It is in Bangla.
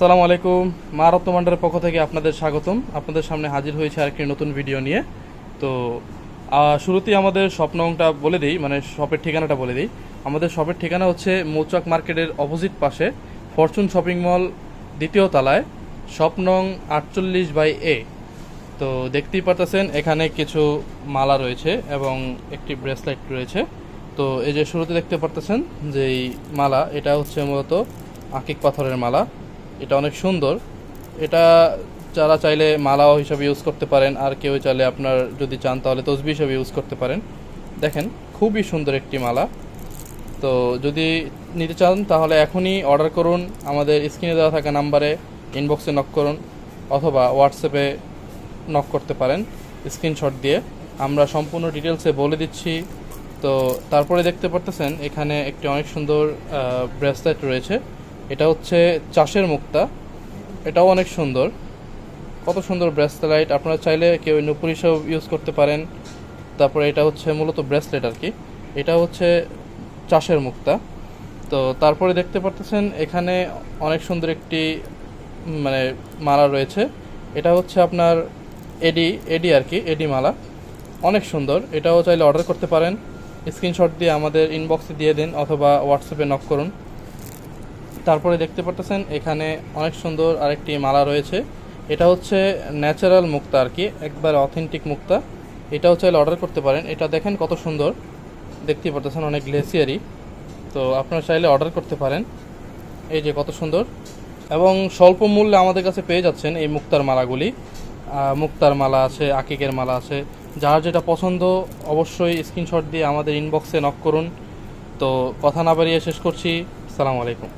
আসসালামু আলাইকুম। মা রত্নমান্ডারের পক্ষ থেকে আপনাদের স্বাগতম। আপনাদের সামনে হাজির হয়েছে আর আরেকটি নতুন ভিডিও নিয়ে। তো শুরুতেই আমাদের স্বপ্নটা বলে দিই মানে শপের ঠিকানাটা বলে দিই। আমাদের শপের ঠিকানা হচ্ছে মৌচাক মার্কেটের অপোজিট পাশে, ফরচুন শপিং মল, দ্বিতীয় তলায় স্বপ্নং আটচল্লিশ বাই এ। তো, দেখতেই পারতেছেন, এখানে কিছু মালা রয়েছে এবং একটি ব্রেসলেট রয়েছে। তো, এই যে শুরুতে দেখতে পারতেছেন যে এই মালা, এটা হচ্ছে মূলত আকিক পাথরের মালা। এটা অনেক সুন্দর। এটা যারা চাইলে মালাও হিসাবে ইউজ করতে পারেন, আর কেউ চাইলে আপনার যদি চান তাহলে তসবি হিসাবে ইউজ করতে পারেন। দেখেন, খুবই সুন্দর একটি মালা। তো যদি নিতে চান তাহলে এখনই অর্ডার করুন। আমাদের স্ক্রিনে দেওয়া থাকা নাম্বারে ইনবক্সে নক করুন, অথবা হোয়াটসঅ্যাপে নক করতে পারেন স্ক্রিনশট দিয়ে। আমরা সম্পূর্ণ ডিটেলসে বলে দিচ্ছি। তো তারপরে দেখতে পারতেছেন, এখানে একটি অনেক সুন্দর ব্রেসলেট রয়েছে। এটা হচ্ছে চাষের মুক্তা। এটাও অনেক সুন্দর। কত সুন্দর ব্রেসলেট। আপনারা চাইলে কেউ নুপুর হিসেবে ইউজ করতে পারেন। তারপরে এটা হচ্ছে মূলত ব্রেসলেট আর কি। এটা হচ্ছে চাষের মুক্তা। তো তারপরে দেখতে পারতেছেন, এখানে অনেক সুন্দর একটি মানে মালা রয়েছে। এটা হচ্ছে আপনার এডি এডি আর কি, এডি মালা। অনেক সুন্দর। এটাও চাইলে অর্ডার করতে পারেন। স্ক্রিনশট দিয়ে আমাদের ইনবক্সে দিয়ে দিন অথবা হোয়াটসঅ্যাপে নক করুন। তারপরে দেখতে পারতেছেন এখানে অনেক সুন্দর আরেকটি মালা রয়েছে। এটা হচ্ছে ন্যাচারাল মুক্তা আর কি, একবার অথেন্টিক মুক্তা। এটাও চাইলে অর্ডার করতে পারেন। এটা দেখেন কত সুন্দর। দেখতেই পারতেছেন অনেক গ্লেসিয়ারি তো আপনারা চাইলে অর্ডার করতে পারেন। এই যে কত সুন্দর। এবং স্বল্প মূল্যে আমাদের কাছে পেয়ে যাচ্ছেন এই মুক্তার মালাগুলি। মুক্তার মালা আছে, আকিকের মালা আছে। যার যেটা পছন্দ, অবশ্যই স্ক্রিনশট দিয়ে আমাদের ইনবক্সে নক করুন। তো কথা না বাড়িয়ে শেষ করছি। সালাম আলাইকুম।